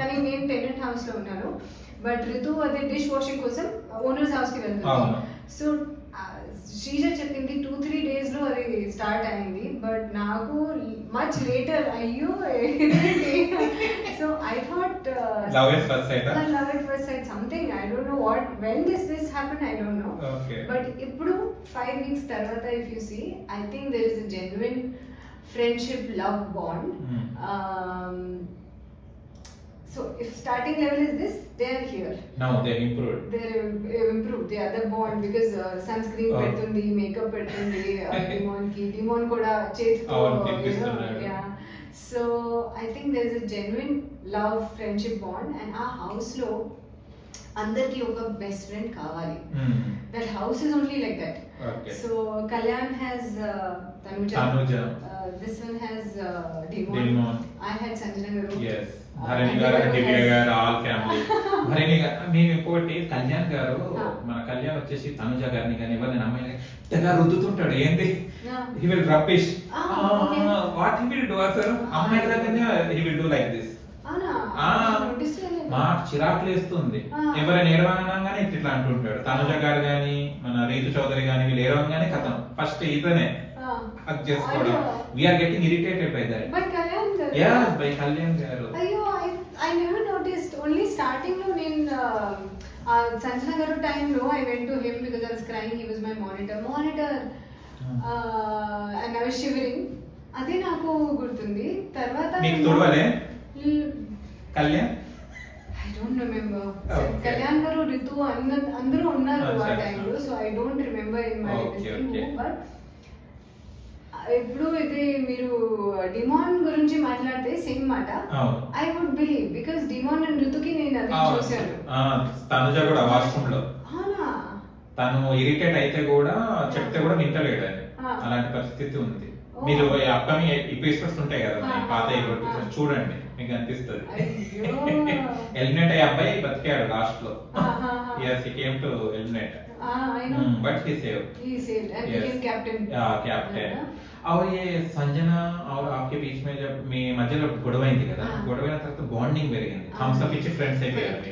కానీ నేను టెనెంట్ హౌస్లో ఉన్నాను బట్ రితు అదే డిష్ వాషింగ్ కోసం ఓనర్స్ హౌస్కి వెళ్తుంది అవును. సో శ్రీజ చెప్పింది టూ త్రీ డేస్లో అది స్టార్ట్ అయింది బట్ నాకు మచ్ లేటర్ అయ్యో so I thought love is first sight I don't know what when does this happen. I don't know. Okay. But ఇప్పుడు ఫైవ్ వీక్స్ తర్వాత if you see I think there is a genuine friendship love bond so if starting level is this they are here now they improved they improve the other bond because sunscreen Oh. పెడుతుంది makeup పెడుతుంది డిమోన్కి డిమోన్ కూడా చేతితో అవును, తినిపిస్తున్నాడు. So I think there is a genuine love friendship bond and ఆ హౌస్లో అందరికి ఒక బెస్ట్ ఫ్రెండ్ కావాలి. That house is only like that. So Kalyan has Tanuja. This one has Demon. I had Sanjana garu Bharani garu దివ్య గారు all family Bharani garu మేము ఇంకోటి కళ్యాణ్ గారు Ah. మన కళ్యాణ్ వచ్చేసి తనుజ గారిని కానీ ఎవరిని అమ్మాయిని తెగ రుద్దుతుంటాడు ఏంది. He will rubbish Ah. What he will do అసలు అమ్మాయి దగ్గరనే he will do like this అవునా మాకు చిరాకు లేస్తుంది. ఎవరైనా ఏడవనగానే ఇట్లా అంటుంటాడు. తనుజ గారు గాని మన రీతు చౌదరి గాని వీళ్ళు ఏడవగానే కథం ఫస్ట్ ఇతనే. హక్ చేసుకోవడం. We're getting irritated by that but Kalyan garu? Yeah by Kalyan గారు. అయ్యో ఐ నెవర్ నోటీస్డ్ ఓన్లీ స్టార్టింగ్లో నేను సంజన గారు టైంలో I went to him because I was he was my monitor monitor and I was shivering అదే నాకు గుర్తుంది. తర్వాత తొడవలే? Kalyan? I don't remember. Kalyan garu Ritu అందరూ ఉన్నారు ఆ టైంలో so I don't remember in my. But ఇప్పుడు ఇది మీరు డిమాన్ గురించి మాట్లాడితే సేమ్ మాట I would believe because Demon and ఋతుకి నేను అది. చూశాను తనుజ కూడా వాష్రూమ్లో తను ఇరిటేట్ అయితే కూడా చెప్తే కూడా వింటలేడు అని. అలాంటి పరిస్థితి ఉంది ఓ. మీరు అప్కమింగ్ ఎపిసోడ్స్ ఉంటాయి కదా ఆ, పాత ఆ, episodes ఆ. చూడండి మీకు అనిపిస్తుంది అయ్యో. ఎలిమినేట్ అయ్యే అబ్బాయి బతికాడు లాస్ట్ లో ఆహా. Yes he came to eliminate I know but he save he saved and Yes. became captain captain है ना? और ये संजना और आपके बीच में जब మీ మధ్యలో గొడవ అయింది కదా ఆ. గొడవ అయిన తర్వాత బాండింగ్ పెరిగింది ఆ. థమ్స్ అప్ ఇచ్చి ఫ్రెండ్స్ అయిపోయారు Correct.